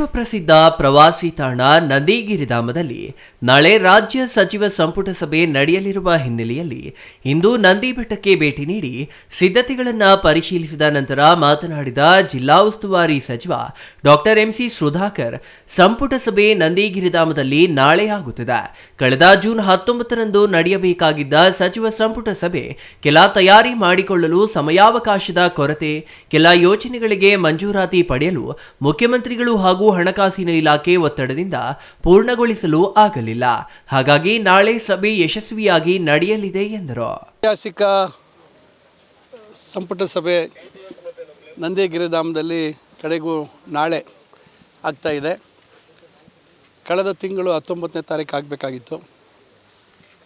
ವಿಶ್ವಪ್ರಸಿದ್ಧ ಪ್ರವಾಸಿ ತಾಣ ನಂದಿಗಿರಿಧಾಮದಲ್ಲಿ ನಾಳೆ ರಾಜ್ಯ ಸಚಿವ ಸಂಪುಟ ಸಭೆ ನಡೆಯಲಿರುವ ಹಿನ್ನೆಲೆಯಲ್ಲಿ ಇಂದು ನಂದಿ ಬೆಟ್ಟಕ್ಕೆ ಭೇಟಿ ನೀಡಿ ಸಿದ್ಧತೆಗಳನ್ನು ಪರಿಶೀಲಿಸಿದ ನಂತರ ಮಾತನಾಡಿದ ಜಿಲ್ಲಾ ಉಸ್ತುವಾರಿ ಸಚಿವ ಡಾಕ್ಟರ್ ಎಂಸಿ ಸುಧಾಕರ್, ಸಂಪುಟ ಸಭೆ ನಂದಿಗಿರಿಧಾಮದಲ್ಲಿ ನಾಳೆ ಆಗುತ್ತಿದೆ. ಕಳೆದ ಜೂನ್ ಹತ್ತೊಂಬತ್ತರಂದು ನಡೆಯಬೇಕಾಗಿದ್ದ ಸಚಿವ ಸಂಪುಟ ಸಭೆ ಕೆಲ ತಯಾರಿ ಮಾಡಿಕೊಳ್ಳಲು ಸಮಯಾವಕಾಶದ ಕೊರತೆ, ಕೆಲ ಯೋಜನೆಗಳಿಗೆ ಮಂಜೂರಾತಿ ಪಡೆಯಲು ಮುಖ್ಯಮಂತ್ರಿಗಳು ಹಾಗೂ ಹಣಕಾಸಿನ ಇಲಾಖೆ ಒತ್ತಡದಿಂದ ಪೂರ್ಣಗೊಳಿಸಲು ಆಗಲಿಲ್ಲ. ಹಾಗಾಗಿ ನಾಳೆ ಸಭೆ ಯಶಸ್ವಿಯಾಗಿ ನಡೆಯಲಿದೆ ಎಂದರು. ಐತಿಹಾಸಿಕ ಸಂಪುಟ ಸಭೆ ನಂದಿಗಿರಿಧಾಮದಲ್ಲಿ ಕಡೆಗೂ ನಾಳೆ ಆಗ್ತಾ ಇದೆ. ಕಳೆದ ತಿಂಗಳು ಹತ್ತೊಂಬತ್ತನೇ ತಾರೀಕು ಆಗಬೇಕಾಗಿತ್ತು.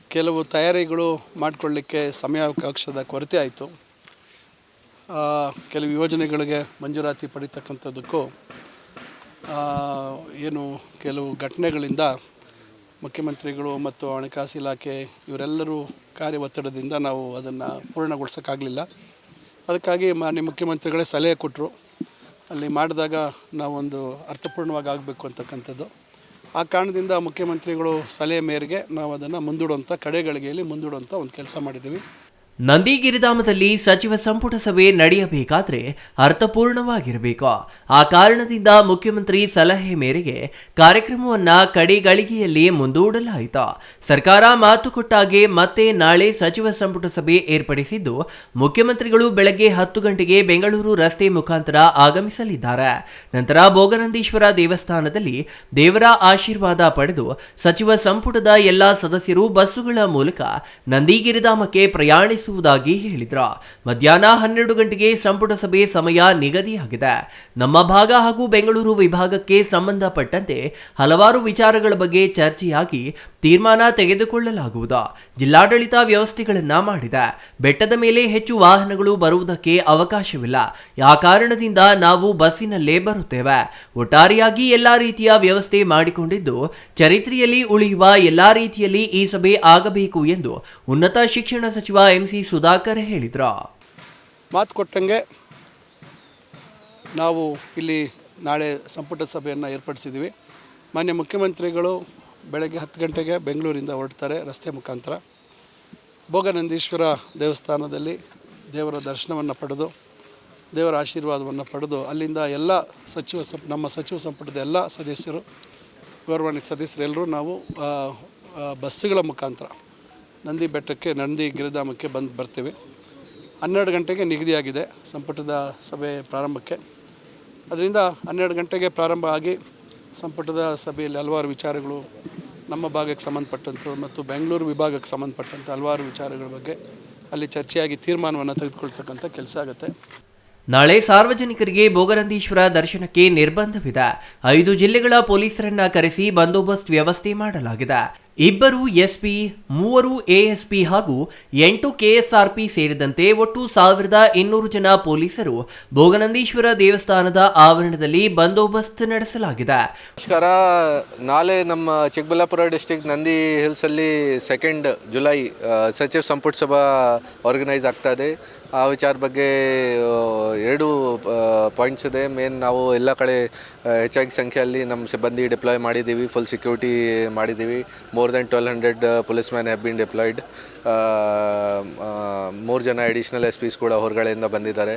ಕೆಲವು ತಯಾರಿಗಳು ಮಾಡಿಕೊಳ್ಳಿಕ್ಕೆ ಸಮಯಾವಕಾಶದ ಕೊರತೆ ಆಯಿತು. ಕೆಲವು ಯೋಜನೆಗಳಿಗೆ ಮಂಜೂರಾತಿ ಪಡಿತಕ್ಕಂಥದ್ದಕ್ಕೂ ಏನು ಕೆಲವು ಘಟನೆಗಳಿಂದ ಮುಖ್ಯಮಂತ್ರಿಗಳು ಮತ್ತು ಹಣಕಾಸು ಇಲಾಖೆ ಇವರೆಲ್ಲರೂ ಕಾರ್ಯ ಒತ್ತಡದಿಂದ ನಾವು ಅದನ್ನು ಪೂರ್ಣಗೊಳಿಸೋಕ್ಕಾಗಲಿಲ್ಲ. ಅದಕ್ಕಾಗಿ ಮಾನ್ಯ ಮುಖ್ಯಮಂತ್ರಿಗಳೇ ಸಲಹೆ ಕೊಟ್ಟರು. ಅಲ್ಲಿ ಮಾಡಿದಾಗ ನಾವೊಂದು ಅರ್ಥಪೂರ್ಣವಾಗಿ ಆಗಬೇಕು ಅಂತಕ್ಕಂಥದ್ದು. ಆ ಕಾರಣದಿಂದ ಮುಖ್ಯಮಂತ್ರಿಗಳು ಸಲಹೆ ಮೇರೆಗೆ ನಾವು ಅದನ್ನು ಮುಂದೂಡುವಂಥ ಕಡೆಗಳಿಗೆಯಲ್ಲಿ ಮುಂದೂಡುವಂಥ ಒಂದು ಕೆಲಸ ಮಾಡಿದ್ದೀವಿ. ನಂದಿಗಿರಿಧಾಮದಲ್ಲಿ ಸಚಿವ ಸಂಪುಟ ಸಭೆ ನಡೆಯಬೇಕಾದ್ರೆ ಅರ್ಥಪೂರ್ಣವಾಗಿರಬೇಕು. ಆ ಕಾರಣದಿಂದ ಮುಖ್ಯಮಂತ್ರಿ ಸಲಹೆ ಮೇರೆಗೆ ಕಾರ್ಯಕ್ರಮವನ್ನ ಕಡೆಗಳಿಗೆಯಲ್ಲಿ ಮುಂದೂಡಲಾಯಿತು. ಸರ್ಕಾರ ಮಾತು ಕೊಟ್ಟಾಗೆ ಮತ್ತೆ ನಾಳೆ ಸಚಿವ ಸಂಪುಟ ಸಭೆ ಏರ್ಪಡಿಸಿದ್ದು ಮುಖ್ಯಮಂತ್ರಿಗಳು ಬೆಳಗ್ಗೆ ಹತ್ತು ಗಂಟೆಗೆ ಬೆಂಗಳೂರು ರಸ್ತೆ ಮುಖಾಂತರ ಆಗಮಿಸಲಿದ್ದಾರೆ. ನಂತರ ಭೋಗನಂದೀಶ್ವರ ದೇವಸ್ಥಾನದಲ್ಲಿ ದೇವರ ಆಶೀರ್ವಾದ ಪಡೆದು ಸಚಿವ ಸಂಪುಟದ ಎಲ್ಲಾ ಸದಸ್ಯರು ಬಸ್ಸುಗಳ ಮೂಲಕ ನಂದಿಗಿರಿಧಾಮಕ್ಕೆ ಪ್ರಯಾಣಿಸುವುದಾಗಿ ಹೇಳಿದ್ರು. ಮಧ್ಯಾಹ್ನ ಹನ್ನೆರಡು ಗಂಟೆಗೆ ಸಂಪುಟ ಸಭೆ ಸಮಯ ನಿಗದಿಯಾಗಿದೆ. ನಮ್ಮ ಭಾಗ ಹಾಗೂ ಬೆಂಗಳೂರು ವಿಭಾಗಕ್ಕೆ ಸಂಬಂಧಪಟ್ಟಂತೆ ಹಲವಾರು ವಿಚಾರಗಳ ಬಗ್ಗೆ ಚರ್ಚೆಯಾಗಿ ತೀರ್ಮಾನ ತೆಗೆದುಕೊಳ್ಳಲಾಗುವುದು. ಜಿಲ್ಲಾಡಳಿತ ವ್ಯವಸ್ಥೆಗಳನ್ನ ಮಾಡಿದೆ. ಬೆಟ್ಟದ ಮೇಲೆ ಹೆಚ್ಚು ವಾಹನಗಳು ಬರುವುದಕ್ಕೆ ಅವಕಾಶವಿಲ್ಲ. ಆ ಕಾರಣದಿಂದ ನಾವು ಬಸ್ಸಿನಲ್ಲೇ ಬರುತ್ತೇವೆ. ಒಟ್ಟಾರೆಯಾಗಿ ಎಲ್ಲಾ ರೀತಿಯ ವ್ಯವಸ್ಥೆ ಮಾಡಿಕೊಂಡಿದ್ದು, ಚರಿತ್ರೆಯಲ್ಲಿ ಉಳಿಯುವ ಎಲ್ಲಾ ರೀತಿಯಲ್ಲಿ ಈ ಸಭೆ ಆಗಬೇಕು ಎಂದು ಉನ್ನತ ಶಿಕ್ಷಣ ಸಚಿವ ಎಂಸಿ ಸುಧಾಕರ್ ಹೇಳಿದ್ರು? ಮಾತು ಕೊಟ್ಟಂಗೆ ನಾವು ಇಲ್ಲಿ ನಾಳೆ ಸಂಪುಟ ಸಭೆಯನ್ನು ಏರ್ಪಡಿಸಿದ್ದೀವಿ. ಮಾನ್ಯ ಮುಖ್ಯಮಂತ್ರಿಗಳು ಬೆಳಗ್ಗೆ ಹತ್ತು ಗಂಟೆಗೆ ಬೆಂಗಳೂರಿಂದ ಹೊರಡ್ತಾರೆ ರಸ್ತೆ ಮುಖಾಂತರ. ಭೋಗನಂದೀಶ್ವರ ದೇವಸ್ಥಾನದಲ್ಲಿ ದೇವರ ದರ್ಶನವನ್ನು ಪಡೆದು, ದೇವರ ಆಶೀರ್ವಾದವನ್ನು ಪಡೆದು ಅಲ್ಲಿಂದ ಎಲ್ಲ ಸಚಿವ ಸಂ, ನಮ್ಮ ಸಚಿವ ಸಂಪುಟದ ಎಲ್ಲ ಸದಸ್ಯರು, ಗೌರವಾನ್ವಿತ ಸದಸ್ಯರೆಲ್ಲರೂ ನಾವು ಬಸ್ಸುಗಳ ಮುಖಾಂತರ ನಂದಿ ಬೆಟ್ಟಕ್ಕೆ ನಂದಿ ಗಿರಿಧಾಮಕ್ಕೆ ಬಂದು ಬರ್ತೀವಿ. ಹನ್ನೆರಡು ಗಂಟೆಗೆ ನಿಗದಿಯಾಗಿದೆ ಸಂಪುಟದ ಸಭೆ ಪ್ರಾರಂಭಕ್ಕೆ. ಅದರಿಂದ ಹನ್ನೆರಡು ಗಂಟೆಗೆ ಪ್ರಾರಂಭ ಆಗಿ ಸಂಪುಟದ ಸಭೆಯಲ್ಲಿ ಹಲವಾರು ವಿಚಾರಗಳು ನಮ್ಮ ಭಾಗಕ್ಕೆ ಸಂಬಂಧಪಟ್ಟಂಥ ಮತ್ತು ಬೆಂಗಳೂರು ವಿಭಾಗಕ್ಕೆ ಸಂಬಂಧಪಟ್ಟಂಥ ಹಲವಾರು ವಿಚಾರಗಳ ಬಗ್ಗೆ ಅಲ್ಲಿ ಚರ್ಚೆಯಾಗಿ ತೀರ್ಮಾನವನ್ನು ತೆಗೆದುಕೊಳ್ತಕ್ಕಂಥ ಕೆಲಸ ಆಗುತ್ತೆ. ನಾಳೆ ಸಾರ್ವಜನಿಕರಿಗೆ ಭೋಗನಂದೀಶ್ವರ ದರ್ಶನಕ್ಕೆ ನಿರ್ಬಂಧವಿದೆ. ಐದು ಜಿಲ್ಲೆಗಳ ಪೊಲೀಸರನ್ನ ಕರೆಸಿ ಬಂದೋಬಸ್ತ್ ವ್ಯವಸ್ಥೆ ಮಾಡಲಾಗಿದೆ. ಇಬ್ಬರು ಎಸ್ಪಿ, ಮೂವರು ಎಎಸ್ಪಿ ಹಾಗೂ ಎಂಟು ಕೆಎಸ್ಆರ್ಪಿ ಸೇರಿದಂತೆ ಒಟ್ಟು ಸಾವಿರದ ಇನ್ನೂರು ಜನ ಪೊಲೀಸರು ಭೋಗನಂದೀಶ್ವರ ದೇವಸ್ಥಾನದ ಆವರಣದಲ್ಲಿ ಬಂದೋಬಸ್ತ್ ನಡೆಸಲಾಗಿದೆ. ನಮಸ್ಕಾರ. ನಾಳೆ ನಮ್ಮ ಚಿಕ್ಕಬಳ್ಳಾಪುರ ಡಿಸ್ಟಿಕ್ ನಂದಿ ಹಿಲ್ಸಲ್ಲಿ ಸೆಕೆಂಡ್ ಜುಲೈ ಸಚಿವ ಸಂಪುಟ ಸಭಾ ಆರ್ಗನೈಸ್ ಆಗ್ತಾ ಇದೆ. ಆ ವಿಚಾರ ಬಗ್ಗೆ ಎರಡು ಪಾಯಿಂಟ್ಸ್ ಇದೆ. ಮೇನ್ ನಾವು ಎಲ್ಲ ಕಡೆ ಹೆಚ್ಚಾಗಿ ಸಂಖ್ಯೆಯಲ್ಲಿ ನಮ್ಮ ಸಿಬ್ಬಂದಿ ಡಿಪ್ಲಾಯ್ ಮಾಡಿದ್ದೀವಿ. ಫುಲ್ ಸೆಕ್ಯೂರಿಟಿ ಮಾಡಿದ್ದೀವಿ. More than twelve hundred police man have been deployed ಮೂರು ಜನ ಅಡಿಷ್ನಲ್ ಎಸ್ ಪಿಸ್ ಕೂಡ ಹೊರಗಡೆಯಿಂದ ಬಂದಿದ್ದಾರೆ.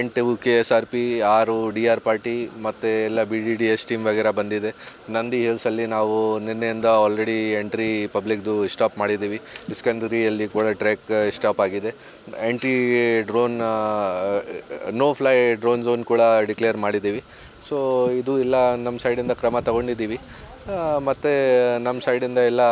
ಎಂಟು ಕೆ ಎಸ್ ಆರ್ ಪಿ ಆರು ಡಿ ಆರ್ ಪಾರ್ಟಿ ಮತ್ತು ಎಲ್ಲ B D D S team ವಗೇರ ಬಂದಿದೆ. ನಂದಿ ಹಿಲ್ಸಲ್ಲಿ ನಾವು ನಿನ್ನೆಯಿಂದ ಆಲ್ರೆಡಿ ಎಂಟ್ರಿ ಪಬ್ಲಿಕ್ದು ಸ್ಟಾಪ್ ಮಾಡಿದ್ದೀವಿ. ಇಸ್ಕಂದರಿಯಲ್ಲಿ ಕೂಡ ಟ್ರ್ಯಾಕ್ ಸ್ಟಾಪ್ ಆಗಿದೆ. Entry drone no fly drone zone ಕೂಡ ಡಿಕ್ಲೇರ್ ಮಾಡಿದ್ದೀವಿ. ಸೊ ಇದು ಎಲ್ಲ ನಮ್ಮ ಸೈಡಿಂದ ಕ್ರಮ ತಗೊಂಡಿದ್ದೀವಿ. ಮತ್ತು ನಮ್ಮ ಸೈಡಿಂದ ಎಲ್ಲ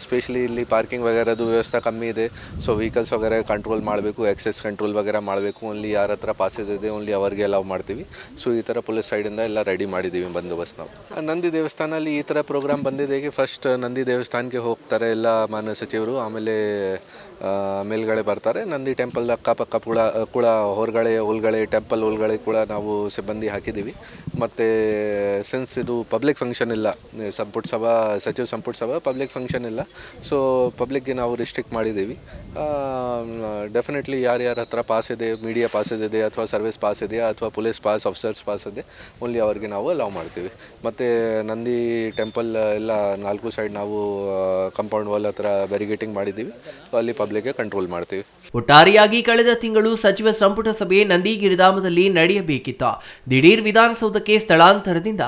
ಎಸ್ಪೆಷಲಿ ಇಲ್ಲಿ ಪಾರ್ಕಿಂಗ್ ವಗೇರದು ವ್ಯವಸ್ಥೆ ಕಮ್ಮಿ ಇದೆ. ಸೊ ವೆಹಿಕಲ್ಸ್ ವಗೇರೆ ಕಂಟ್ರೋಲ್ ಮಾಡಬೇಕು ಎಕ್ಸೆಸ್ ಕಂಟ್ರೋಲ್ ವಗೇರೆ ಮಾಡಬೇಕು. ಓನ್ಲಿ ಯಾರ ಹತ್ರ ಪಾಸಸ್ ಇದೆ ಓನ್ಲಿ ಅವರಿಗೆ ಅಲೌ ಮಾಡ್ತೀವಿ. ಸೊ ಈ ಥರ ಪೊಲೀಸ್ ಸೈಡಿಂದ ಎಲ್ಲ ರೆಡಿ ಮಾಡಿದ್ದೀವಿ ಬಂದೋಬಸ್ತ್ ನಾವು. ನಂದಿ ದೇವಸ್ಥಾನದಲ್ಲಿ ಈ ಥರ ಪ್ರೋಗ್ರಾಮ್ ಬಂದಿದೆ ಫಸ್ಟ್ ನಂದಿ ದೇವಸ್ಥಾನಕ್ಕೆ ಹೋಗ್ತಾರೆ ಎಲ್ಲ ಮಾನ್ಯ ಸಚಿವರು. ಆಮೇಲೆ ಮೇಲ್ಗಡೆ ಬರ್ತಾರೆ. ನಂದಿ ಟೆಂಪಲ್ ಅಕ್ಕಪಕ್ಕ ಕೂಡ ಕೂಡ ಹೊರಗಡೆ ಒಳಗಡೆ ಟೆಂಪಲ್ ಒಳಗಡೆ ಕೂಡ ನಾವು ಸಿಬ್ಬಂದಿ ಹಾಕಿದ್ದೀವಿ ಮತ್ತು ಸೆನ್ಸ್ ಇದು ಪಬ್ಲಿಕ್ ಫಂಕ್ಷನ್ ಇಲ್ಲ ಸಂಪುಟ ಸಭಾ, ಸಚಿವ ಸಂಪುಟ ಸಭಾ ಪಬ್ಲಿಕ್ ಫಂಕ್ಷನ್ ಇಲ್ಲ. ಸೊ ಪಬ್ಲಿಕ್ಗೆ ನಾವು ರಿಸ್ಟ್ರಿಕ್ಟ್ ಮಾಡಿದ್ದೀವಿ. ಡೆಫಿನೆಟ್ಲಿ ಯಾರ್ಯಾರ ಹತ್ರ ಪಾಸ್ ಇದೆ ಮೀಡಿಯಾ ಪಾಸ್ ಇದೆ, ಅಥವಾ ಸರ್ವಿಸ್ ಪಾಸ್ ಇದೆಯಾ, ಅಥವಾ ಪೊಲೀಸ್ ಪಾಸ್ ಆಫೀಸರ್ಸ್ ಪಾಸ್ ಇದೆ ಓನ್ಲಿ ಅವ್ರಿಗೆ ನಾವು ಅಲೌ ಮಾಡ್ತೀವಿ. ಮತ್ತು ನಂದಿ ಟೆಂಪಲ್ ಎಲ್ಲ ನಾಲ್ಕು ಸೈಡ್ ನಾವು ಕಂಪೌಂಡ್ ವಾಲ್ ಹತ್ರ ಬ್ಯಾರಿಗೇಟಿಂಗ್ ಮಾಡಿದ್ದೀವಿ. ಅಲ್ಲಿ ಪಬ್ಲಿಕ್ಗೆ ಕಂಟ್ರೋಲ್ ಮಾಡ್ತೀವಿ. ಒಟ್ಟಾರೆಯಾಗಿ ಕಳೆದ ತಿಂಗಳು ಸಚಿವ ಸಂಪುಟ ಸಭೆ ನಂದಿಗಿರಿಧಾಮದಲ್ಲಿ ನಡೆಯಬೇಕಿತ್ತು. ದಿಢೀರ್ ವಿಧಾನಸೌಧಕ್ಕೆ ಸ್ಥಳಾಂತರದಿಂದ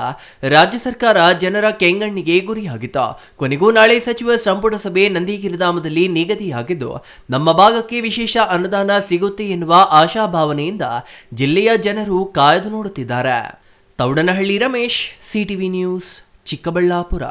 ರಾಜ್ಯ ಸರ್ಕಾರ ಜನರ ಕೆಂಗಣ್ಣಿಗೆ ಗುರಿಯಾಗಿತ್ತು ಕೊನೆಗೂ ನಾಳೆ ಸಚಿವ ಸಂಪುಟ ಸಭೆ ನಂದಿಗಿರಿಧಾಮದಲ್ಲಿ ನಿಗದಿಯಾಗಿದ್ದು, ನಮ್ಮ ಭಾಗಕ್ಕೆ ವಿಶೇಷ ಅನುದಾನ ಸಿಗುತ್ತೆ ಎನ್ನುವ ಆಶಾಭಾವನೆಯಿಂದ ಜಿಲ್ಲೆಯ ಜನರು ಕಾಯ್ದು ನೋಡುತ್ತಿದ್ದಾರೆ. Thoudanahalli Ramesh, CTV news, Chikkaballapur.